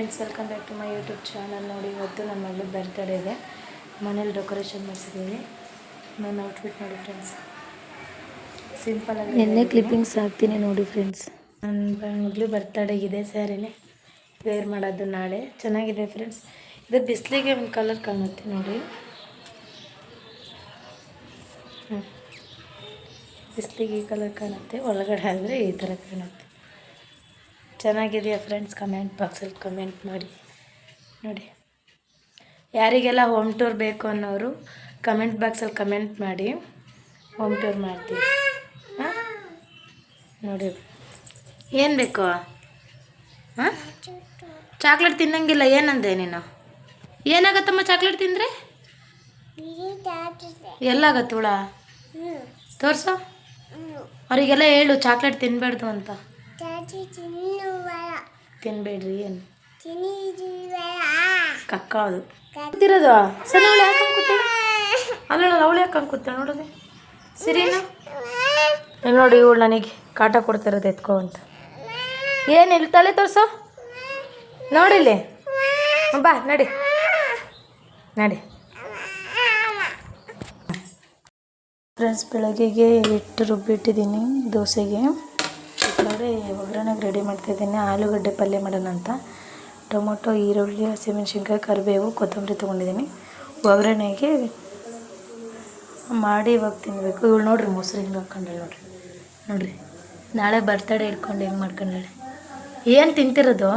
Friends welcome back to my YouTube channel ನೋಡಿ ಇವತ್ತು ನಮ್ಮ ಮಗಳು ಬರ್ತಡೇ ಇದೆ. ಮನೇಲಿ ಡೆಕೋರೇಷನ್ ಮಾಡಿಸಿದ್ದೀವಿ. ನನ್ನ ಔಟ್ಫಿಟ್ ನೋಡಿ ಫ್ರೆಂಡ್ಸ್ ಸಿಂಪಲ್ ಆಗಿ ನಿನ್ನೆ ಕ್ಲಿಪ್ಪಿಂಗ್ಸ್ ಹಾಕ್ತೀನಿ ನೋಡಿ ಫ್ರೆಂಡ್ಸ್ ನನ್ನ ಮಗಳು ಇದೆ ಸ್ಯಾರಿನೇ ವೇರ್ ಮಾಡೋದು ನಾಳೆ. ಚೆನ್ನಾಗಿದೆ ಫ್ರೆಂಡ್ಸ್ ಇದು ಬಿಸಿಲಿಗೆ ಒಂದು ಕಲರ್ ಕಾಣುತ್ತೆ ನೋಡಿ. ಹ್ಞೂ ಬಿಸಿಲಿಗೆ ಈ ಕಲರ್ ಕಾಣುತ್ತೆ. ಒಳಗಡೆ ಆದರೆ ಈ ಥರ ಕಾಣುತ್ತೆ. ಚೆನ್ನಾಗಿದೆಯಾ ಫ್ರೆಂಡ್ಸ್ ಕಮೆಂಟ್ ಬಾಕ್ಸಲ್ಲಿ ಕಮೆಂಟ್ ಮಾಡಿ. ನೋಡಿ. ಯಾರಿಗೆಲ್ಲ ಹೋಮ್ ಟೂರ್ ಬೇಕು ಅನ್ನೋರು ಕಮೆಂಟ್ ಬಾಕ್ಸಲ್ಲಿ ಕಮೆಂಟ್ ಮಾಡಿ. ಹೋಮ್ ಟೂರ್ ಮಾಡ್ತೀವಿ. ಹಾಂ? ನೋಡಿ. ಏನು ಬೇಕು? ಹಾಂ? ಚಾಕ್ಲೇಟ್ ತಿನ್ನಂಗಿಲ್ಲ ಏನಂದೆ ನೀನು? ಏನಾಗತ್ತಮ್ಮ ಚಾಕ್ಲೇಟ್ ತಿಂದರೆ? ಎಲ್ಲಾಗತ್ತೆ ಹುಳ ತೋರಿಸು. ಅವರಿಗೆಲ್ಲ ಹೇಳು ಚಾಕ್ಲೇಟ್ ತಿನ್ನಬಾರ್ದು ಅಂತ. ತಿನ್ಬೇಡ್ರಿ ಏನು? ಕಕ್ಕ ಅದು. ಕೂತಿರೋದು ಸರಿ ಅವಳು ಯಾಕೆ ಕೂತಾಳೆ ಅಲ್ಲ ಅವಳು ಯಾಕೆ ಹಂಗೆ ಕೂತಾಳೆ ನೋಡೋದೆ ಸರಿನಾ ನೋಡಿ ಇವಳು ನನಗೆ ಕಾಟ ಕೊಡ್ತಿರೋದು ಎತ್ಕೋ ಅಂತ. ಏನು ಇಲ್ಲಿ ತಲೆ ತೋರಿಸೋ? ನೋಡಿಲ್ಲಿ ಬಾ ನಡಿ. ನಡಿ. ಫ್ರೆಂಡ್ಸ್ ಬೆಳಗ್ಗೆಗೆ ಹಿಟ್ಟು ರುಬ್ಬಿಟ್ಟಿದ್ದೀನಿ ದೋಸೆಗೆ. ಕಡೆ ಒಗ್ಗರಣೆಗೆ ರೆಡಿ ಮಾಡ್ತಾಯಿದ್ದೀನಿ ಆಲೂಗಡ್ಡೆ ಪಲ್ಯ ಮಾಡೋಣ ಅಂತ. ಟೊಮೊಟೊ, ಈರುಳ್ಳಿ, ಹಸಿಮೆಣ್ಸಿನ್ಕಾಯಿ, ಕರಿಬೇವು, ಕೊತ್ತಂಬರಿ ತೊಗೊಂಡಿದ್ದೀನಿ. ಒಗ್ಗರಣೆಗೆ ಮಾಡಿ ಇವಾಗ ತಿನ್ನಬೇಕು ಇವಳು ನೋಡ್ರಿ ಮೊಸರು ಹಿಂಗೆ ಹಾಕೊಂಡಳೆ ನೋಡ್ರಿ. ನೋಡ್ರಿ. ನಾಳೆ ಬರ್ತಡೇ ಇಟ್ಕೊಂಡು ಹೆಂಗೆ ಮಾಡ್ಕೊಂಡಳೆ. ಏನು ತಿಂತಿರೋದು?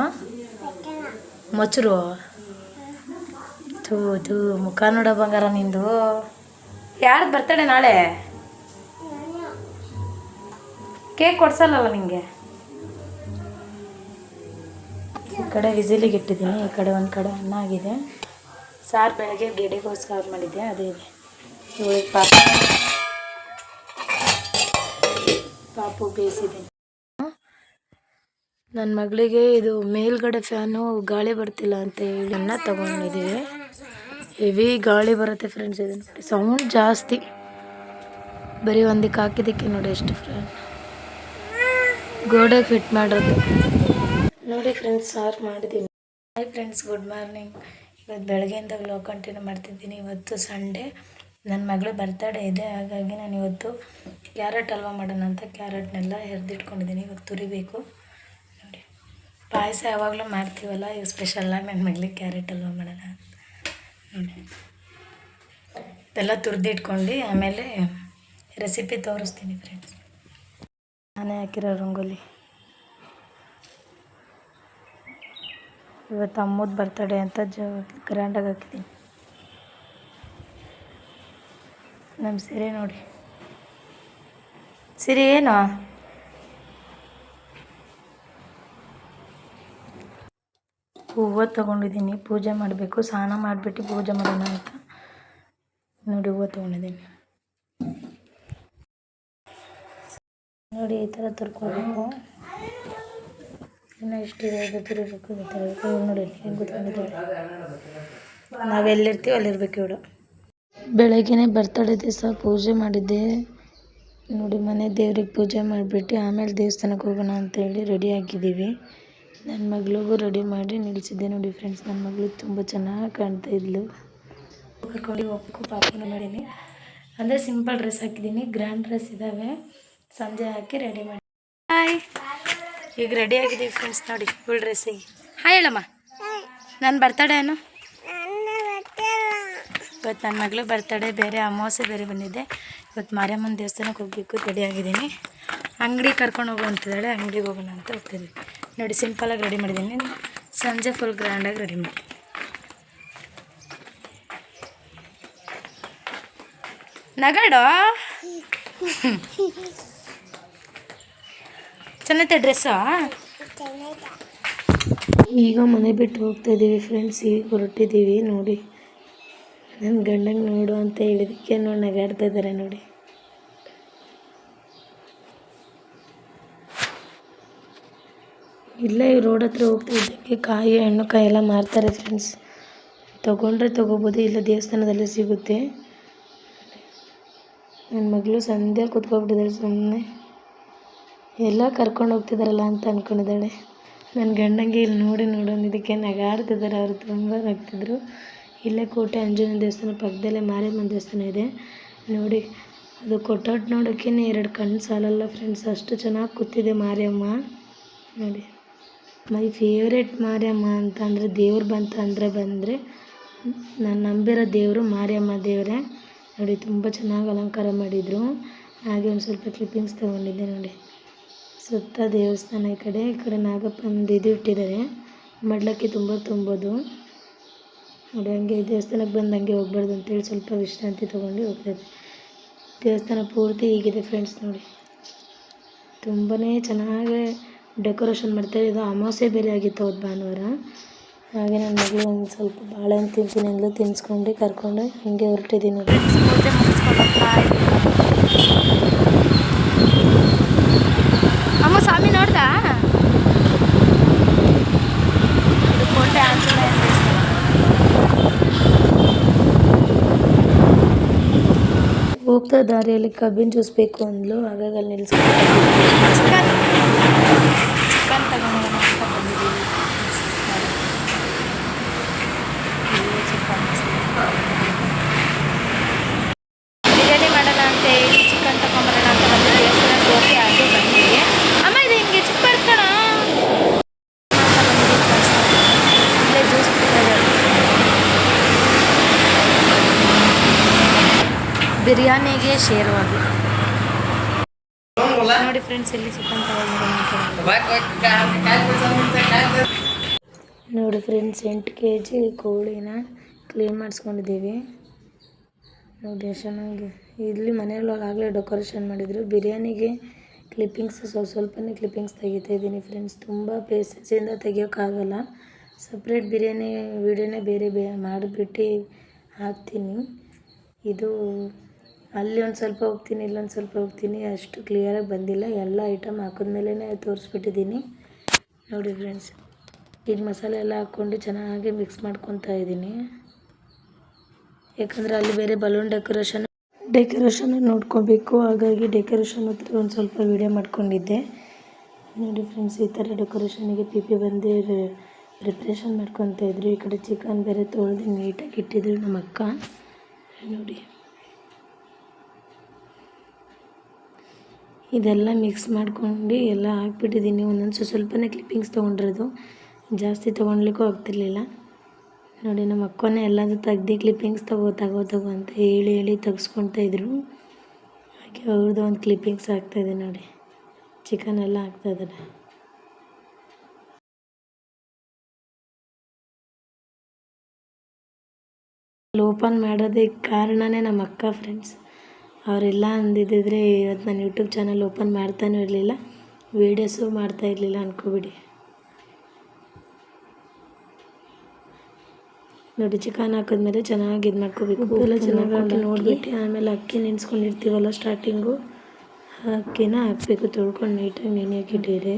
ಮೊಸರು? ಥೂ ಥೂ, ಮುಖ ನೋಡೋ ಬಂಗಾರ ನಿಂದು. ಯಾರ್ದು ಬರ್ತಡೆ ನಾಳೆ? ಕೇಕ್ ಕೊಡ್ಸಲ್ಲಲ್ಲ ನಿಮಗೆ ಈ ಕಡೆ ವಿಸಿಲಿಗೆ ಇಟ್ಟಿದ್ದೀನಿ, ಈ ಕಡೆ ಒಂದು ಕಡೆ ಅನ್ನ ಆಗಿದೆ. ಸಾರು ಬೆಳಗ್ಗೆ ಗೆಡೆಗೋಸ್ಕರ ಮಾಡಿದ್ದೆ, ಅದೇ ಇದೆ. ಇವಳಿಗೆ ಪಾಪ ಪಾಪು ಬೇಯಿಸಿದ್ದೀನಿ ನನ್ನ ಮಗಳಿಗೆ ಇದು ಮೇಲ್ಗಡೆ ಫ್ಯಾನು ಗಾಳಿ ಬರ್ತಿಲ್ಲ ಅಂತ ಹೇಳಿ ಅನ್ನ ತೊಗೊಂಡಿದ್ದೀವಿ ಹೆವಿ ಗಾಳಿ ಬರುತ್ತೆ ಫ್ರೆಂಡ್ಸ್ ಇದು ಸೌಂಡ್ ಜಾಸ್ತಿ. ಬರೀ ಒಂದಕ್ಕೆ ಹಾಕಿದ್ದಕ್ಕೆ ನೋಡಿ ಎಷ್ಟು ಫ್ರೆಂಡ್ ಗೋಡೆ ಫಿಟ್ ಮಾಡೋದು ನೋಡಿ ಫ್ರೆಂಡ್ಸ್ ಸಾರು ಮಾಡಿದ್ದೀನಿ ಹಾಯ್ ಫ್ರೆಂಡ್ಸ್ ಗುಡ್ ಮಾರ್ನಿಂಗ್ ಇವತ್ತು ಬೆಳಗ್ಗೆಯಿಂದ ವ್ಲಾಗ್ ಕಂಟಿನ್ಯೂ ಮಾಡ್ತಿದ್ದೀನಿ. ಇವತ್ತು ಸಂಡೇ ನನ್ನ ಮಗಳು ಬರ್ತಡೇ ಇದೆ. ಹಾಗಾಗಿ ನಾನು ಇವತ್ತು ಕ್ಯಾರೆಟ್ ಹಲ್ವ ಮಾಡೋಣ ಅಂತ ಕ್ಯಾರೆಟ್ನೆಲ್ಲ ಹೆರ್ದಿಟ್ಕೊಂಡಿದ್ದೀನಿ ಇವಾಗ ತುರಿಬೇಕು. ನೋಡಿ. ಪಾಯಸ ಯಾವಾಗಲೂ ಮಾಡ್ತೀವಲ್ಲ, ಇವಾಗ ಸ್ಪೆಷಲ್ಲಾಗಿ ನನ್ನ ಮಗಳಿಗೆ ಕ್ಯಾರೆಟ್ ಹಲ್ವ ಮಾಡೋಣ ನೋಡಿ. ಇದೆಲ್ಲ ತುರಿದಿಟ್ಕೊಂಡು ಆಮೇಲೆ ರೆಸಿಪಿ ತೋರಿಸ್ತೀನಿ ಫ್ರೆಂಡ್ಸ್ ನಾನೇ ಹಾಕಿರೋ ರಂಗೋಲಿ. ಇವತ್ತು ಅಮ್ಮದ ಬರ್ತಡೇ ಅಂತ ಜ ಗ್ರ್ಯಾಂಡಾಗಿ ಹಾಕಿದ್ದೀನಿ. ನಮ್ಮ ಸೀರೆ ನೋಡಿ. ಸೀರೆ ಏನು? ಹೂವು ತೊಗೊಂಡಿದ್ದೀನಿ, ಪೂಜೆ ಮಾಡಬೇಕು, ಸ್ನಾನ ಮಾಡಿಬಿಟ್ಟು ಪೂಜೆ ಮಾಡೋಣ ಅಂತ. ನೋಡಿ ಹೂವು ತೊಗೊಂಡಿದ್ದೀನಿ. ನೋಡಿ, ಈ ಥರ ತುರ್ಕೋಬೇಕು. ಇನ್ನೂ ಎಷ್ಟಿದೆ ಇದು ತುರಿಬೇಕು ಇದು ನೋಡಿ, ಹೆಂಗೆ ಕೂತ್ಕೊಂಡಿದ್ದಾಳೆ. ನಾವೆಲ್ಲಿರ್ತೀವಿ ಅಲ್ಲಿರ್ಬೇಕು ಇವಳು. ಬೆಳಗ್ಗೆನೇ ಬರ್ತಡೇ ದಿವಸ ಪೂಜೆ ಮಾಡಿದ್ದೆ. ನೋಡಿ, ಮನೆ ದೇವ್ರಿಗೆ ಪೂಜೆ ಮಾಡಿಬಿಟ್ಟು ಆಮೇಲೆ ದೇವಸ್ಥಾನಕ್ಕೆ ಹೋಗೋಣ ಅಂತೇಳಿ ರೆಡಿ ಆಗಿದ್ದೀವಿ. ನನ್ನ ಮಗಳಿಗೂ ರೆಡಿ ಮಾಡಿ ನಿಲ್ಲಿಸಿದ್ದೆ ನೋಡಿ ಫ್ರೆಂಡ್ಸ್ ನನ್ನ ಮಗಳು ತುಂಬ ಚೆನ್ನಾಗಿ ಕಾಣ್ತಾ ಇದ್ಲು. ಕರ್ಕೊಂಡು ಹೋಗ್ಬೇಕು ಪಾಪನ ಮಾಡೀನಿ. ಅಂದರೆ ಸಿಂಪಲ್ ಡ್ರೆಸ್ ಹಾಕಿದ್ದೀನಿ ಗ್ರ್ಯಾಂಡ್ ಡ್ರೆಸ್ ಇದ್ದಾವೆ ಸಂಜೆ ಹಾಕಿ ರೆಡಿ ಮಾಡಿ. ಹಾಯ್ ಈಗ ರೆಡಿ ಆಗಿದ್ದೀವಿ ಫ್ರೆಂಡ್ಸ್ ನೋಡಿ ಫುಲ್ ಡ್ರೆಸ್ಸಿಗೆ ಹಾಯ್ ಹೇಳಮ್ಮ. ನನ್ನ ಬರ್ತಡೇ ಏನು? ಇವತ್ತು ನನ್ನ ಮಗಳು ಬರ್ತಡೇ ಬೇರೆ ಅಮಾವಾಸ್ಯೆ ಬೇರೆ ಬಂದಿದ್ದೆ ಇವತ್ತು ಮಾರಿಯಮ್ಮನ ದೇವಸ್ಥಾನಕ್ಕೆ ಹೋಗಬೇಕು ರೆಡಿ ಆಗಿದ್ದೀನಿ. ಅಂಗಡಿ ಕರ್ಕೊಂಡು ಹೋಗು ಅಂತಿದ್ದಾಳೆ, ಅಂಗಡಿಗೆ ಹೋಗೋಣ ಅಂತ ಹೋಗ್ತಿದ್ವಿ. ನೋಡಿ ಸಿಂಪಲಾಗಿ ರೆಡಿ ಮಾಡಿದ್ದೀನಿ. ಸಂಜೆ ಫುಲ್ ಗ್ರ್ಯಾಂಡಾಗಿ ರೆಡಿ ಮಾಡಿ. ನಗಾಡೋ? ಚೆನ್ನಾಗೈತೆ ಡ್ರೆಸ್ಸಾ? ಈಗ ಮನೆ ಬಿಟ್ಟು ಹೋಗ್ತಾ ಇದ್ದೀವಿ ಫ್ರೆಂಡ್ಸ್ ಈಗ ಹೊರಟಿದ್ದೀವಿ ನೋಡಿ. ನನ್ನ ಗಂಡಂಗೆ ನೋಡು ಅಂತ ಹೇಳಿದಕ್ಕೆ ನೋಡಿ ನಗಾಡ್ತಾ ಇದ್ದಾರೆ ನೋಡಿ. ಇಲ್ಲೇ ರೋಡ್ ಹತ್ರ ಹೋಗ್ತಾ ಇದ್ದಕ್ಕೆ ಕಾಯಿ, ಹಣ್ಣು, ಕಾಯಿ ಎಲ್ಲ ಮಾರ್ತಾರೆ ಫ್ರೆಂಡ್ಸ್ ತೊಗೊಂಡ್ರೆ ತೊಗೋಬೋದು, ಇಲ್ಲ ದೇವಸ್ಥಾನದಲ್ಲೇ ಸಿಗುತ್ತೆ. ನನ್ನ ಮಗಳು ಸಂಧ್ಯಾ ಕೂತ್ಕೊಬಿಟ್ಟಿದ್ದಾಳೆ ಸುಮ್ಮನೆ ಎಲ್ಲ ಕರ್ಕೊಂಡು ಹೋಗ್ತಿದ್ದಾರಲ್ಲ ಅಂತ ಅಂದ್ಕೊಂಡಿದ್ದಾಳೆ ನನ್ನ ಗಂಡಂಗೆ ಇಲ್ಲಿ ನೋಡಿ ನೋಡು ಇದಕ್ಕೆ ನಗಾಡ್ತಿದ್ದಾರೆ ಅವರು, ತುಂಬ ನಗ್ತಿದ್ರು. ಇಲ್ಲೇ ಕೋಟೆ ಆಂಜನೇಯ ದೇವಸ್ಥಾನ ಪಕ್ಕದಲ್ಲೇ ಮಾರಿಯಮ್ಮನ ದೇವಸ್ಥಾನ ಇದೆ. ನೋಡಿ, ಅದು ಕೊಟ್ಟೋಟ್ ನೋಡೋಕ್ಕೇ ಎರಡು ಕಣ್ಣು ಸಾಲಲ್ಲ ಫ್ರೆಂಡ್ಸ್ ಅಷ್ಟು ಚೆನ್ನಾಗಿ ಕೂತಿದೆ ಮಾರಿಯಮ್ಮ ನೋಡಿ, ಮೈ ಫೇವ್ರೇಟ್ ಮಾರಿಯಮ್ಮ ಅಂತ ಅಂದರೆ ದೇವ್ರು ಬಂತ ಅಂದರೆ ಬಂದರೆ, ನಾನು ನಂಬಿರೋ ದೇವರು ಮಾರಿಯಮ್ಮ ದೇವರೇ. ನೋಡಿ, ತುಂಬ ಚೆನ್ನಾಗಿ ಅಲಂಕಾರ ಮಾಡಿದರು. ಹಾಗೆ ಒಂದು ಸ್ವಲ್ಪ ಕ್ಲಿಪ್ಪಿಂಗ್ಸ್ ತೊಗೊಂಡಿದ್ದೆ ನೋಡಿ. ಸುತ್ತ ದೇವಸ್ಥಾನ ಈ ಕಡೆ ಈ ಕಡೆ ನಾಗಪ್ಪಂದು ಇದು ಇಟ್ಟಿದ್ದಾರೆ. ಮಡ್ಲಕ್ಕೆ ತುಂಬ ತುಂಬೋದು. ನೋಡಿ, ಹಂಗೆ ದೇವಸ್ಥಾನಕ್ಕೆ ಬಂದು ಹಂಗೆ ಹೋಗ್ಬಾರ್ದು ಅಂತೇಳಿ ಸ್ವಲ್ಪ ವಿಶ್ರಾಂತಿ ತೊಗೊಂಡು ಹೋಗ್ತಾಯಿದ್ದೆ ದೇವಸ್ಥಾನ ಪೂರ್ತಿ ಹೀಗಿದೆ ಫ್ರೆಂಡ್ಸ್ ನೋಡಿ. ತುಂಬಾ ಚೆನ್ನಾಗಿ ಡೆಕೋರೇಷನ್ ಮಾಡ್ತಾರೆ ಇದು ಅಮಾವಾಸ್ಯೆ ಬೇರೆ ಆಗಿತ್ತು ಅವತ್ತು ಭಾನುವಾರ. ಹಾಗೆ ನನ್ನ ಮಗಳು ಒಂದು ಸ್ವಲ್ಪ ಬಾಳೆಹಣ್ಣು ತಿಂತೀನಿ ಅಂದ್ಲು ತಿನ್ಸ್ಕೊಂಡು ಕರ್ಕೊಂಡು ಹಂಗೆ ಹೊರಟಿದ್ದೀನಿ ನೋಡಿ ಪೂಜೆ ಮುಗಿಸ್ಕೊಂಡು ಹೋಗ್ತಾ ಇದ್ದೀವಿ. ಅಮ್ಮ ಸ್ವಾಮಿ ನೋಡ್ದಾ ಇದು ಕೋಟೆ ಆಂಜನೇಯ ದೇವಸ್ಥಾನ. ಹೋಗ್ತಾ ದಾರಿಯಲ್ಲಿ ಕಬ್ಬಿನ ಜ್ಯೂಸ್ ಬೇಕು ಅಂದ್ಲು ಹಾಗಾಗಿ ಅಲ್ಲಿ ನಿಲ್ಸ್ಕೊಂಡು ಚಿಕನ್ ಚಿಕನ್ ತಗೊಂಡೋಗೋಣ ಅಂತ ಬಂದಿದ್ದೀವಿ ಇಲ್ಲೇ ಚಿಕನ್ ಬಿರಿಯಾನಿ ಮಾಡೋಣ ಅಂತ ಹೇಳಿ ಚಿಕನ್ ತಗೊಂಬರೋಣ ಅಂತ ಬಂದು ದೇವಸ್ಥಾನಕ್ಕೆ ಹೋಗಿ ಅದು ಬಂದ್ವಿ ಅಮ್ಮ ಇದು ಹಿಂಗೆ ಚಿಕ್ಕ ಬರ್ತಾಣ ಇಲ್ಲೇ ಜ್ಯೂಸ್ ಬಿರಿಯಾನಿಗೆ ಶೇರ್ವಾಗಿ ನೋಡಿ ಫ್ರೆಂಡ್ಸ್ ಇಲ್ಲಿ ಚಿಕನ್ ನೋಡಿ ಫ್ರೆಂಡ್ಸ್ ಎಂಟು ಕೆ ಜಿ ಕೋಳಿನ ಕ್ಲೀನ್ ಮಾಡಿಸ್ಕೊಂಡಿದ್ದೀವಿ. ನೋಡಿ ಎಷ್ಟು ಚೆನ್ನಾಗಿ ಇಲ್ಲಿ ಮನೆಯೊಳಗೆ ಆಗಲೇ ಡೆಕೋರೇಷನ್ ಮಾಡಿದರು. ಬಿರಿಯಾನಿಗೆ ಕ್ಲಿಪ್ಪಿಂಗ್ಸ್ ಸ್ವಲ್ಪ ಸ್ವಲ್ಪನೇ ಕ್ಲಿಪ್ಪಿಂಗ್ಸ್ ತೆಗಿತಾ ಇದ್ದೀನಿ ಫ್ರೆಂಡ್ಸ್ ತುಂಬ ಪ್ಲೇಸಸಿಂದ ತೆಗಿಯೋಕ್ಕಾಗಲ್ಲ. ಸಪ್ರೇಟ್ ಬಿರಿಯಾನಿ ವೀಡಿಯೋನೇ ಬೇರೆ ಬೇ ಮಾಡಿಬಿಟ್ಟು ಹಾಕ್ತೀನಿ. ಇದು ಅಲ್ಲಿ ಒಂದು ಸ್ವಲ್ಪ ಹೋಗ್ತೀನಿ ಇಲ್ಲೊಂದು ಸ್ವಲ್ಪ ಹೋಗ್ತೀನಿ, ಅಷ್ಟು ಕ್ಲಿಯರಾಗಿ ಬಂದಿಲ್ಲ. ಎಲ್ಲ ಐಟಮ್ ಹಾಕಿದ್ಮೇಲೆ ತೋರಿಸ್ಬಿಟ್ಟಿದ್ದೀನಿ ನೋಡಿ ಫ್ರೆಂಡ್ಸ್ ಈಗ ಮಸಾಲೆ ಎಲ್ಲ ಹಾಕ್ಕೊಂಡು ಚೆನ್ನಾಗಿ ಮಿಕ್ಸ್ ಮಾಡ್ಕೊತಾ ಇದ್ದೀನಿ ಯಾಕಂದರೆ ಅಲ್ಲಿ ಬೇರೆ ಬಲೂನ್ ಡೆಕೋರೇಷನ್ ಡೆಕೋರೇಷನ್ ನೋಡ್ಕೋಬೇಕು. ಹಾಗಾಗಿ ಡೆಕೋರೇಷನ್ ಹತ್ರ ಒಂದು ಸ್ವಲ್ಪ ವೀಡಿಯೋ ಮಾಡ್ಕೊಂಡಿದ್ದೆ. ನೋಡಿ ಫ್ರೆಂಡ್ಸ್ ಈ ಥರ ಡೆಕೋರೇಷನಿಗೆ ಪಿ ಪಿ ಬಂದು ಪ್ರಿಪ್ರೇಷನ್ ಮಾಡ್ಕೊತಾ ಇದ್ರು. ಈ ಕಡೆ ಚಿಕನ್ ಬೇರೆ ತೊಳೆದು ನೀಟಾಗಿ ಇಟ್ಟಿದ್ರು ನಮ್ಮ ಅಕ್ಕ ನೋಡಿ. ಇದೆಲ್ಲ ಮಿಕ್ಸ್ ಮಾಡ್ಕೊಂಡು ಎಲ್ಲ ಹಾಕ್ಬಿಟ್ಟಿದ್ದೀನಿ. ಒಂದೊಂದು ಸ್ವಲ್ಪ ಸ್ವಲ್ಪನೇ ಕ್ಲಿಪ್ಪಿಂಗ್ಸ್ ತೊಗೊಂಡಿರೋದು. ಜಾಸ್ತಿ ತೊಗೊಳ್ಲಿಕ್ಕೂ ಆಗ್ತಿರ್ಲಿಲ್ಲ. ನೋಡಿ ನಮ್ಮ ಅಕ್ಕನೇ ಎಲ್ಲದೂ ತೆಗ್ದು ಕ್ಲಿಪ್ಪಿಂಗ್ಸ್ ತಗೋ ತಗೋ ತಗೋ ಅಂತ ಹೇಳಿ ಹೇಳಿ ಇದ್ರು. ಹಾಗೆ ಅವ್ರದ್ದು ಒಂದು ಕ್ಲಿಪ್ಪಿಂಗ್ಸ್ ಆಗ್ತಾಯಿದೆ ನೋಡಿ. ಚಿಕನ್ ಎಲ್ಲ ಹಾಕ್ತಾಯಿದ್ದಾರೆ ಓಪನ್ ಮಾಡೋದಕ್ಕೆ ಕಾರಣನೇ ನಮ್ಮ ಅಕ್ಕ ಫ್ರೆಂಡ್ಸ್ ಅವರೆಲ್ಲ ಅಂದಿದ್ದಿದ್ರೆ ಇವತ್ತು ನಾನು ಯೂಟ್ಯೂಬ್ ಚಾನಲ್ ಓಪನ್ ಮಾಡ್ತಾನೂ ಇರಲಿಲ್ಲ ವೀಡಿಯೋಸು ಮಾಡ್ತಾ ಇರಲಿಲ್ಲ ಅಂದ್ಕೋಬಿಡಿ ನೋಡಿ ಚಿಕನ್ ಹಾಕಿದ್ಮೇಲೆ ಚೆನ್ನಾಗಿ ಇದು ಮಾಡ್ಕೋಬೇಕು. ಎಲ್ಲ ಚೆನ್ನಾಗಿ ನೋಡಿಬಿಟ್ಟು ಆಮೇಲೆ ಅಕ್ಕಿ ನೆನೆಸ್ಕೊಂಡಿರ್ತೀವಲ್ಲ ಸ್ಟಾರ್ಟಿಂಗು ಅಕ್ಕಿನ ಹಾಕಬೇಕು ತೊಳ್ಕೊಂಡು ನೀಟಾಗಿ ನೆನೆ ಹಾಕಿಟ್ಟಿರಿ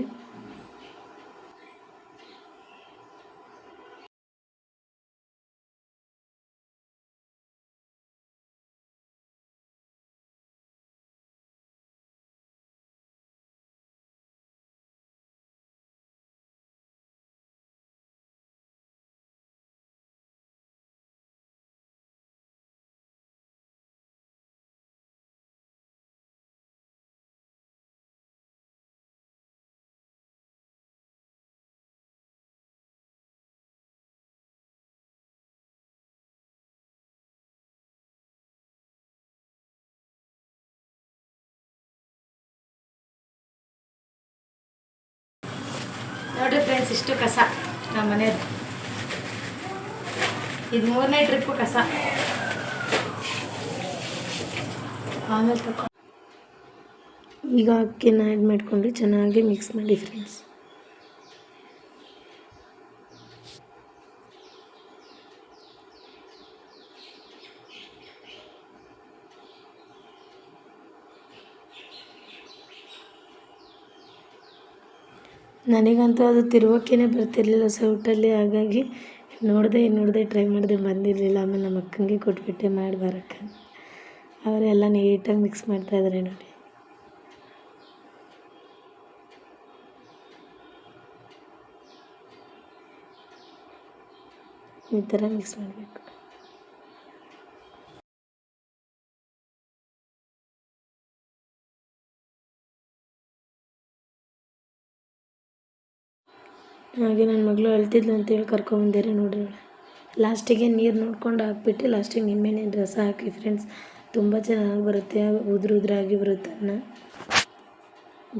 ಇಷ್ಟು ಕಸ ನಮ್ಮ ಮನೇದು ಇದು ಮೂರನೇ ಟ್ರಿಪ್ಪು ಕಸ. ಆಮೇಲೆ ಈಗ ಅಕ್ಕಿನ ಆ್ಯಡ್ ಮಾಡಿಕೊಂಡು ಚೆನ್ನಾಗಿ ಮಿಕ್ಸ್ ಮಾಡಿ ಫ್ರೆಂಡ್ಸ್ ನನಗಂತೂ ಅದು ತಿರುವಕ್ಕೇನೆ ಬರ್ತಿರಲಿಲ್ಲ ಸೌಟಲ್ಲಿ ಹಾಗಾಗಿ ನೋಡಿದೆ ನೋಡಿದೆ ಟ್ರೈ ಮಾಡಿದೆ ಬಂದಿರಲಿಲ್ಲ. ಆಮೇಲೆ ನಮ್ಮ ಅಕ್ಕನಿಗೆ ಕೊಟ್ಬಿಟ್ಟೆ ಮಾಡಿ ಬರೋಕ್ಕಂತ ಅವರೆಲ್ಲ ನೀಟಾಗಿ ಮಿಕ್ಸ್ ಮಾಡ್ತಾಯಿದ್ದಾರೆ ನೋಡಿ. ಈ ಥರ ಮಿಕ್ಸ್ ಮಾಡಬೇಕು. ಹಾಗೆ ನನ್ನ ಮಗಳು ಅಳ್ತಿದ್ಲು ಅಂತೇಳಿ ಕರ್ಕೊಂಬಂದಿರಿ ಅವಳು. ಲಾಸ್ಟಿಗೆ ನೀರು ನೋಡ್ಕೊಂಡು ಹಾಕ್ಬಿಟ್ಟು ಲಾಸ್ಟಿಗೆ ನಿಮ್ಮೇನೆ ರಸ ಹಾಕಿ ಫ್ರೆಂಡ್ಸ್ ತುಂಬ ಚೆನ್ನಾಗಿ ಬರುತ್ತೆ, ಉದುರು ಉದುರಾಗಿ ಬರುತ್ತೆ ಅನ್ನ.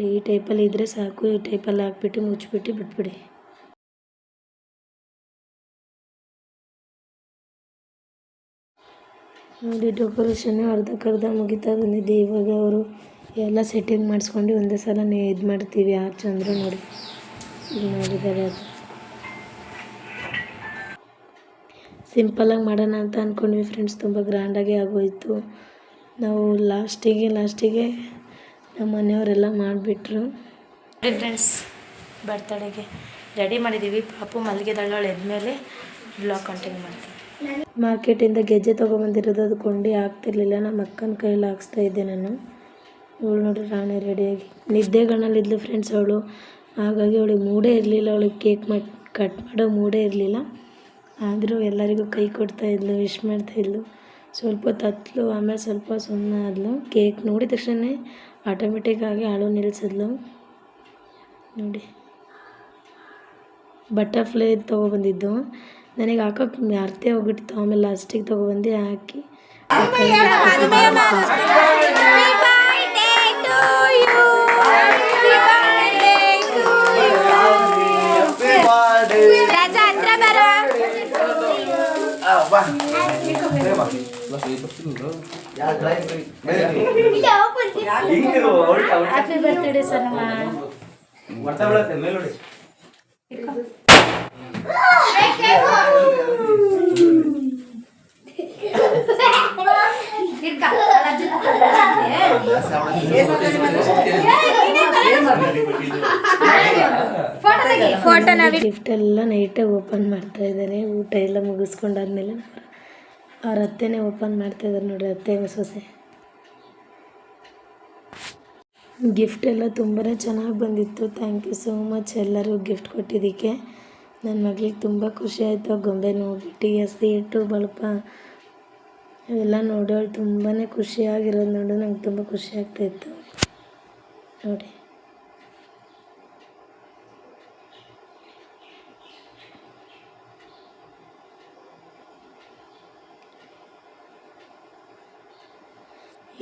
ಈ ಟೈಪಲ್ಲಿ ಇದ್ದರೆ ಸಾಕು, ಈ ಟೈಪಲ್ಲಿ ಹಾಕ್ಬಿಟ್ಟು ಮುಚ್ಚಿಬಿಟ್ಟು ಬಿಟ್ಬಿಡಿ. ನೋಡಿ ಡೆಕೋರೇಷನ್ ಅರ್ಧಕ್ಕರ್ಧ ಮುಗಿತಾ ಬಂದಿದೆ. ಇವಾಗ ಅವರು ಎಲ್ಲ ಸೆಟ್ಟಿಂಗ್ ಮಾಡಿಸ್ಕೊಂಡು ಒಂದೇ ಸಲ ಇದು ಮಾಡ್ತೀವಿ ಯಾರು ಚಂದ್ರು ನೋಡಿ. ಇಲ್ಲಿ ನೋಡಿದ್ದಾರೆ ಅದು ಸಿಂಪಲಾಗಿ ಮಾಡೋಣ ಅಂತ ಅಂದ್ಕೊಂಡ್ವಿ ಫ್ರೆಂಡ್ಸ್ ತುಂಬ ಗ್ರ್ಯಾಂಡಾಗಿ ಆಗೋಯಿತು. ನಾವು ಲಾಸ್ಟಿಗೆ ಲಾಸ್ಟಿಗೆ ನಮ್ಮ ಮನೆಯವರೆಲ್ಲ ಮಾಡಿಬಿಟ್ರು. ಫ್ರೆಂಡ್ಸ್ ಬರ್ತಡೆಗೆ ರೆಡಿ ಮಾಡಿದ್ದೀವಿ ಪಾಪು ಮಲಗಿದಳ್ಳವಳು ಎದ್ಮೇಲೆ ಬ್ಲಾಗ್ ಕಂಟಿನ್ಯೂ ಮಾಡ್ತೀವಿ. ಮಾರ್ಕೆಟಿಂದ ಗೆಜ್ಜೆ ತೊಗೊಬಂದಿರೋದು ಅದು ಕೊಂಡಿ ಆಗ್ತಿರ್ಲಿಲ್ಲ ನಮ್ಮ ಅಕ್ಕನ ಕೈಯಲ್ಲಿ ಹಾಕ್ಸ್ತಾ ಇದ್ದೆ ನಾನು. ಇವಳು ನೋಡ್ರಿ ರಾಣಿ ರೆಡಿಯಾಗಿ ನಿದ್ದೆಗಣ್ಣಲ್ಲಿದ್ಲು ಫ್ರೆಂಡ್ಸ್ ಅವಳು. ಹಾಗಾಗಿ ಅವ್ಳಿಗೆ ಮೂಡೇ ಇರಲಿಲ್ಲ, ಅವ್ಳಿಗೆ ಕೇಕ್ ಮಾಡಿ ಕಟ್ ಮಾಡೋ ಮೂಡೇ ಇರಲಿಲ್ಲ. ಆದರೂ ಎಲ್ಲರಿಗೂ ಕೈ ಕೊಡ್ತಾಯಿದ್ಲು ವಿಶ್ ಮಾಡ್ತಾಯಿದ್ಲು ಸ್ವಲ್ಪ ಹೊತ್ತು ಆಮೇಲೆ ಸ್ವಲ್ಪ ಸುಮ್ಮನೆ ಆದಳು ಕೇಕ್ ನೋಡಿದ ತಕ್ಷಣ ಆಟೋಮೆಟಿಕ್ಕಾಗಿ ಅಳು ನಿಲ್ಲಿಸಿದ್ಲು ನೋಡಿ. ಬಟರ್ಫ್ಲೈ ತೊಗೊಬಂದಿದ್ದು ನನಗೆ ಹಾಕೋಕೆ ಅರ್ತೆ ಹೋಗ್ಬಿಟ್ಟಿತ್ತು. ಆಮೇಲೆ ಲಾಸ್ಟಿಗೆ ತೊಗೊಬಂದು ಹಾಕಿ. ಹ್ಯಾಪಿ ಫೋಟೋ ಗಿಫ್ಟ್ ಎಲ್ಲ ಓಪನ್ ಮಾಡ್ತಾ ಇದ್ದಾರೆ ಊಟ ಎಲ್ಲ ಮುಗಿಸ್ಕೊಂಡಾದ್ಮೇಲೆ ಅವ್ರ ಅತ್ತೆನೇ ಓಪನ್ ಮಾಡ್ತಾ ಇದ್ದಾರೆ ನೋಡ್ರಿ ಅತ್ತೆ ಸೊಸೆ. ಗಿಫ್ಟ್ ಎಲ್ಲ ತುಂಬಾ ಚೆನ್ನಾಗಿ ಬಂದಿತ್ತು. ಥ್ಯಾಂಕ್ ಯು ಸೋ ಮಚ್ ಎಲ್ಲರೂ ಗಿಫ್ಟ್ ಕೊಟ್ಟಿದ್ದಕ್ಕೆ. ನನ್ನ ಮಗಳಿಗೆ ತುಂಬ ಖುಷಿ ಆಯಿತು. ಗೊಂಬೆ ಟಿ ಹಸಿ ಇಟ್ಟು ಬಳಪ ಅವೆಲ್ಲ ನೋಡೋಳು ತುಂಬಾ ಖುಷಿಯಾಗಿರೋದು ನೋಡು, ನಂಗೆ ತುಂಬ ಖುಷಿ ಆಗ್ತಾಯಿತ್ತು ನೋಡಿ.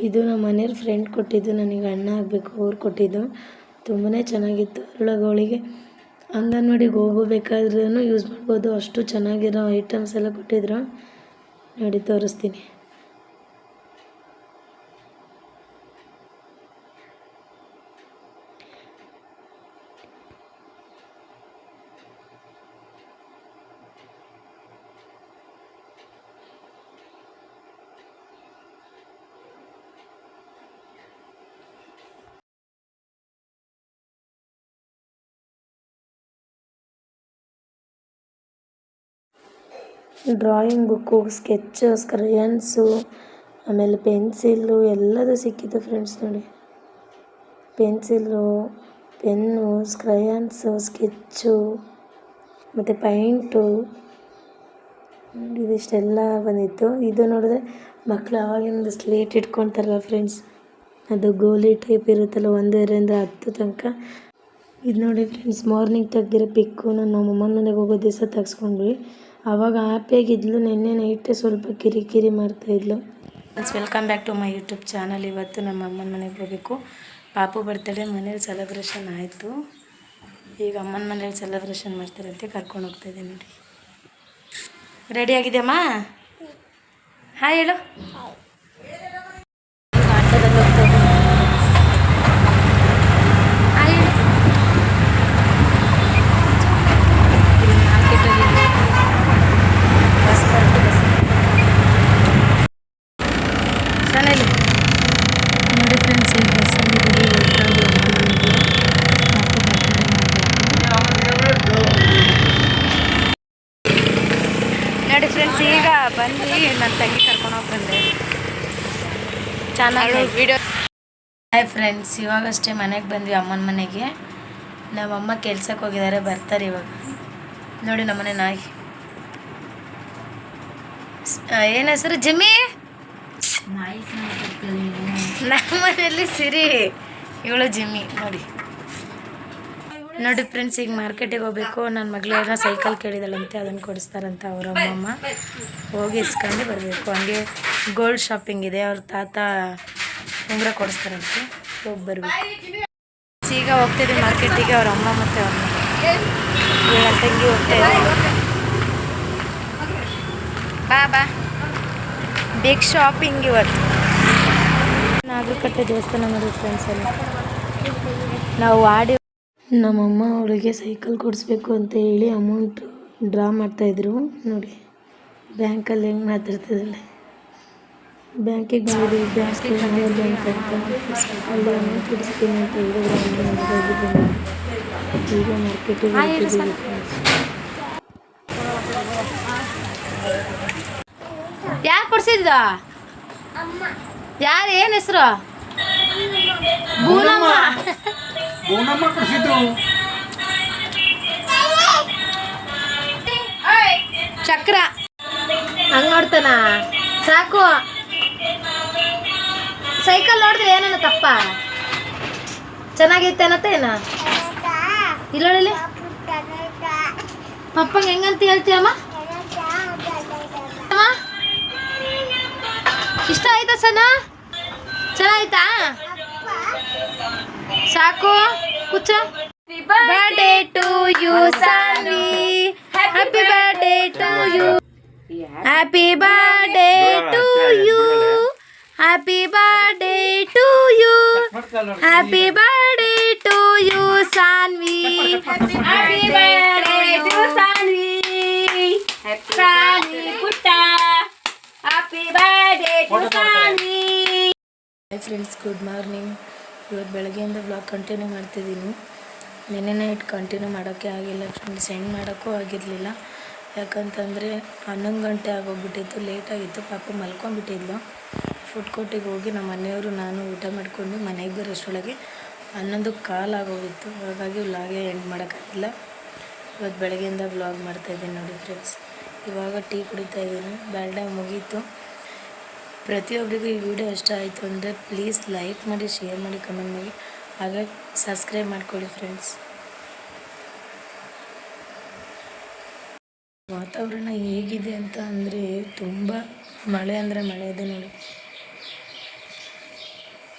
ಇದು ನಮ್ಮ ಮನೆಯವ್ರ ಫ್ರೆಂಡ್ ಕೊಟ್ಟಿದ್ದು, ನನಗೆ ಅಣ್ಣ ಆಗಬೇಕು, ಅವ್ರು ಕೊಟ್ಟಿದ್ದು. ತುಂಬಾ ಚೆನ್ನಾಗಿತ್ತು. ಅದ್ರೊಳಗೆ ಅವಳಿಗೆ ಅಂಗನವಾಡಿಗೆ ಹೋಗಬೇಕಾದ್ರೂ ಯೂಸ್ ಮಾಡ್ಬೋದು. ಅಷ್ಟು ಚೆನ್ನಾಗಿರೋ ಐಟಮ್ಸ್ ಎಲ್ಲ ಕೊಟ್ಟಿದ್ರು. ನೋಡಿ, ತೋರಿಸ್ತೀನಿ. ಡ್ರಾಯಿಂಗ್ ಬುಕ್ಕು ಸ್ಕೆಚ್ಚು ಕ್ರಯನ್ಸು ಆಮೇಲೆ ಪೆನ್ಸಿಲ್ಲು ಎಲ್ಲದೂ ಸಿಕ್ಕಿತ್ತು ಫ್ರೆಂಡ್ಸ್ ನೋಡಿ. ಪೆನ್ಸಿಲ್ಲು ಪೆನ್ನು ಸ್ಕ್ರಯನ್ಸು ಸ್ಕೆಚ್ಚು ಮತ್ತು ಪೈಂಟು ಇದಿಷ್ಟೆಲ್ಲ ಬಂದಿತ್ತು. ಇದು ನೋಡಿದ್ರೆ ಮಕ್ಕಳು ಆವಾಗಿಂದ ಸ್ಲೇಟ್ ಇಟ್ಕೊತಾರಲ್ಲ ಫ್ರೆಂಡ್ಸ್ ಅದು ಗೋಲಿ ಟೈಪ್ ಇರುತ್ತಲ್ಲ ಒಂದು ಎರಡರಿಂದ ಹತ್ತು ತನಕ. ಇದು ನೋಡಿ ಫ್ರೆಂಡ್ಸ್ ಮಾರ್ನಿಂಗ್ ತೆಗ್ದಿರೋ ಪಿಕ್ಕು ನಾನು ನಮ್ಮ ಅಮ್ಮನ ಮನೆಗೆ ಹೋಗೋ ದಿವಸ ತೆಗ್ಸ್ಕೊಂಡ್ವಿ. ಆವಾಗ ಹ್ಯಾಪಿಯಾಗಿದ್ಲು ನಿನ್ನೆ ನೈಟ್ ಸ್ವಲ್ಪ ಕಿರಿಕಿರಿ ಮಾಡ್ತಾಯಿದ್ಲು friends welcome back to my YouTube channel ಇವತ್ತು ನಮ್ಮ ಅಮ್ಮನ ಮನೆಗೆ ಹೋಗಬೇಕು. ಪಾಪು ಬರ್ತಡೇ ಮನೇಲಿ ಸೆಲೆಬ್ರೇಷನ್ ಆಯಿತು. ಈಗ ಅಮ್ಮನ ಮನೇಲಿ ಸೆಲೆಬ್ರೇಷನ್ ಮಾಡ್ತಾರಂತೆ ಕರ್ಕೊಂಡು ಹೋಗ್ತಾ ಇದ್ದೀನಿ ನೋಡಿ. ರೆಡಿ ಆಗಿದೆಯಮ್ಮ ಹಾಯ್ ಹೇಳು ಆಟೋದಲ್ಲಿ ಹೋಗ್ತಾ ಇದ್ದೀನಿ ಹಾಯ್ ಹೇಳು ಇಲ್ಲಿ market ಅಲ್ಲಿ ಇದೆ. ಬಸ್ ಬರುತ್ತೆ ಬಸ್ ಚೆನ್ನಾಗಿ ನೋಡಿ ಫ್ರೆಂಡ್ಸ್ ಈ ಬಸ್ಸಲ್ಲಿ ರೆಡಿ ಹೋಗ್ತಾ ಇದ್ದೀವಿ ನೋಡಿ ಫ್ರೆಂಡ್ಸ್ ಈಗ ನನ್ನ ತಂಗಿ ಕರ್ಕೊಂಡು ಹೋಗಿ ಬಂದೆ. ಚೆನ್ನಾಗಿ ವಿಡಿಯೋ ಹಾಯ್ ಫ್ರೆಂಡ್ಸ್ ಇವಾಗಷ್ಟೇ ಮನೆಗೆ ಬಂದ್ವಿ ಅಮ್ಮನ ಮನೆಗೆ. ನಮ್ಮಮ್ಮ ಕೆಲ್ಸಕ್ಕೆ ಹೋಗಿದ್ದಾರೆ ಬರ್ತಾರೆ ಇವಾಗ. ನೋಡಿ ನಮ್ಮನೆ ನಾಯಿ. ಏನ ಹೆಸರು? ಜಿಮ್ಮಿ? ನಮ್ಮ ಮನೆಯಲ್ಲಿ ಸಿರಿ. ಇವಳು ಜಿಮ್ಮಿ ನೋಡಿ. ನೋಡಿ ಫ್ರೆಂಡ್ಸ್ ಈಗ ಮಾರ್ಕೆಟಿಗೆ ಹೋಗ್ಬೇಕು. ನನ್ನ ಮಗಳೇನೋ ಸೈಕಲ್ ಕೇಳಿದಳಂತೆ ಅದನ್ನು ಕೊಡಿಸ್ತಾರಂತ ಅವ್ರ ಅಮ್ಮಮ್ಮ ಹೋಗಿ ಇಸ್ಕೊಂಡು ಬರಬೇಕು. ಹಂಗೆ ಗೋಲ್ಡ್ ಶಾಪಿಂಗ್ ಇದೆ, ಅವ್ರ ತಾತ ಉಂಗ್ರ ಕೊಡಿಸ್ತಾರಂತೆ. ಹೋಗಿ ಬರಬೇಕು. ಈಗ ಹೋಗ್ತಿದ್ವಿ ಮಾರ್ಕೆಟಿಗೆ ಅವ್ರ ಅಮ್ಮ ಮತ್ತು ಅವ್ರ ತಂಗಿ ಹೋಗ್ತಾ ಬಾ ಬಾ. ಬಿಗ್ ಶಾಪಿಂಗ್ ಇವತ್ತು. ನಾಗರಕಟ್ಟೆ ದೇವಸ್ಥಾನ ನೋಡಿ ಫ್ರೆಂಡ್ಸ್ ಎಲ್ಲ? ನಾವು ಆಡಿ ನಮ್ಮಮ್ಮ ಅವಳಿಗೆ ಸೈಕಲ್ ಕೊಡಿಸ್ಬೇಕು ಅಂತ ಹೇಳಿ ಅಮೌಂಟ್ ಡ್ರಾ ಮಾಡ್ತಾಯಿದ್ರು ನೋಡಿ ಬ್ಯಾಂಕಲ್ಲಿ ಹೆಂಗೆ ಮಾತಾಡ್ತಿದ್ದಾಳೆ. ಬ್ಯಾಂಕಿಗೆ ಬಂದಿದ್ದೀವಿ ಬ್ಯಾಂಕ್ ಅಲ್ಲಿ ಅಮೌಂಟ್ ಕೊಡಿಸ್ತೀನಿ ಅಂತ ಹೇಳಿದ್ರು. ಈಗ ಮಾರ್ಕೆಟಿಗೆ ಯಾರು ಕೊಡ್ಸಿದ್ದ? ಯಾರು ಏನು ಹೆಸರು? ಬೂನಮ್ಮ ಚಕ್ರ. ಹಂಗ್ ನೋಡ್ತಾನ? ಸಾಕು. ಸೈಕಲ್ ನೋಡಿದ್ರೆ ಏನನ್ನ ತಪ್ಪ? ಚೆನ್ನಾಗೈತೆ ಅನ್ನತ್ತ ಏನ? ಇಲ್ಲ ಹೇಳಿ. ಪಪ್ಪಂಗೆ ಹೆಂಗಂತ ಹೇಳ್ತೀಯಮ್ಮ ಅಮ್ಮ? ಇಷ್ಟ ಆಯ್ತಾ ಸನ? ಚೆನ್ನಾಯ್ತಾ ಸಾಕು ಕುಚ್ಚ birthday to you Saanvi happy birthday to you happy birthday to you happy birthday to you happy birthday to you Saanvi happy birthday to Saanvi Saanvi ಪುಟ್ಟ happy birthday to Saanvi hi friends good morning ಇವತ್ತು ಬೆಳಗ್ಗೆಯಿಂದ blog continue ಮಾಡ್ತಿದ್ದೀನಿ. ನಿನ್ನೆ night continue ಮಾಡೋಕ್ಕೆ ಆಗಿಲ್ಲ. Friends send ಮಾಡೋಕ್ಕೂ ಆಗಿರಲಿಲ್ಲ. ಯಾಕಂತಂದರೆ ಹನ್ನೊಂದು ಗಂಟೆ ಆಗೋಗ್ಬಿಟ್ಟಿತ್ತು ಲೇಟಾಗಿತ್ತು ಪಾಪ ಮಲ್ಕೊಂಡ್ಬಿಟ್ಟಿದ್ಲು. ಫುಡ್ ಕೋರ್ಟಿಗೆ ಹೋಗಿ ನಮ್ಮ ಮನೆಯವರು, ನಾನು ಊಟ ಮಾಡಿಕೊಂಡು ಮನೆಗೆ ಬರೋಷ್ಟೊಳಗೆ ಹನ್ನೊಂದು ಕಾಲು ಆಗೋಗಿತ್ತು. ಹಾಗಾಗಿ ವ್ಲಾಗೆ ಎಂಡ್ ಮಾಡೋಕ್ಕಾಗಿಲ್ಲ. ಇವತ್ತು ಬೆಳಗ್ಗೆಯಿಂದ ವ್ಲಾಗ್ ಮಾಡ್ತಾಯಿದ್ದೀನಿ ನೋಡಿ ಫ್ರೆಂಡ್ಸ್ ಇವಾಗ ಟೀ ಕುಡಿತಾ ಇದ್ದೀನಿ. ಬ್ಯಾಲ್ಡ ಮುಗೀತು. ಪ್ರತಿಯೊಬ್ಬರಿಗೂ ಈ ವಿಡಿಯೋ ಇಷ್ಟ ಆಯಿತು ಅಂದರೆ ಪ್ಲೀಸ್ ಲೈಕ್ ಮಾಡಿ, ಶೇರ್ ಮಾಡಿ, ಕಮೆಂಟ್ ಮಾಡಿ. ಹಾಗೆ ಸಬ್ಸ್ಕ್ರೈಬ್ ಮಾಡ್ಕೊಳ್ಳಿ ಫ್ರೆಂಡ್ಸ್. ವಾತಾವರಣ ಹೇಗಿದೆ ಅಂತ ಅಂದರೆ ತುಂಬ ಮಳೆ ಅಂದರೆ ಮಳೆ ಇದೆ ನೋಡಿ.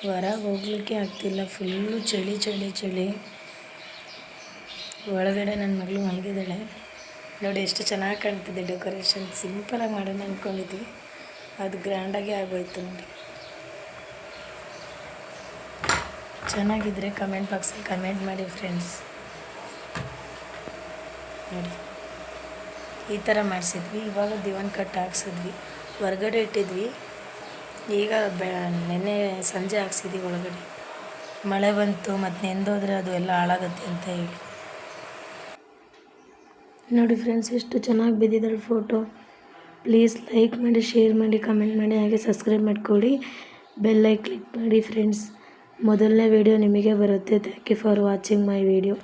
ಹೊರಗೆ ಹೋಗ್ಲಿಕ್ಕೆ ಆಗ್ತಿಲ್ಲ, ಫುಲ್ಲು ಚಳಿ ಚಳಿ ಚಳಿ. ಒಳಗಡೆ ನನ್ನ ಮಗಳು ಮಲಗಿದ್ದಾಳೆ. ನೋಡಿ ಎಷ್ಟು ಚೆನ್ನಾಗಿ ಕಾಣ್ತಿದೆ ಡೆಕೋರೇಷನ್ ಸಿಂಪಲಾಗಿ ಮಾಡೋಣ ಅಂದ್ಕೊಂಡಿದ್ವಿ. ಅದು ಗ್ರ್ಯಾಂಡಾಗಿ ಆಗೋಯ್ತು ನೋಡಿ. ಚೆನ್ನಾಗಿದ್ರೆ ಕಮೆಂಟ್ ಬಾಕ್ಸಲ್ಲಿ ಕಮೆಂಟ್ ಮಾಡಿ ಫ್ರೆಂಡ್ಸ್. ನೋಡಿ. ಈ ಥರ ಮಾಡಿಸಿದ್ವಿ. ಇವಾಗ ದಿವನ್ ಕಟ್ ಹಾಕ್ಸಿದ್ವಿ. ಹೊರ್ಗಡೆ ಇಟ್ಟಿದ್ವಿ. ಈಗ ಬೆ, ನೆನ್ನೆ ಸಂಜೆ ಹಾಕ್ಸಿದ್ವಿ ಒಳಗಡೆ. ಮಳೆ ಬಂತು ಮತ್ತು ನೆಂದೋದ್ರೆ ಅದು ಎಲ್ಲ ಹಾಳಾಗತ್ತೆ ಅಂತ ಹೇಳಿ. ನೋಡಿ ಫ್ರೆಂಡ್ಸ್, ಎಷ್ಟು ಚೆನ್ನಾಗಿ ಬಿದ್ದಿದ್ದಾಳೆ ಫೋಟೋ. ಪ್ಲೀಸ್ ಲೈಕ್ ಮಾಡಿ, ಶೇರ್ ಮಾಡಿ, ಕಮೆಂಟ್ ಮಾಡಿ, ಹಾಗೆ ಸಬ್ಸ್ಕ್ರೈಬ್ ಮಾಡ್ಕೊಳ್ಳಿ. ಬೆಲ್ಲೈ ಕ್ಲಿಕ್ ಮಾಡಿ ಫ್ರೆಂಡ್ಸ್ ಮೊದಲನೇ ವೀಡಿಯೋ ನಿಮಗೆ ಬರುತ್ತೆ. Thank you for watching my video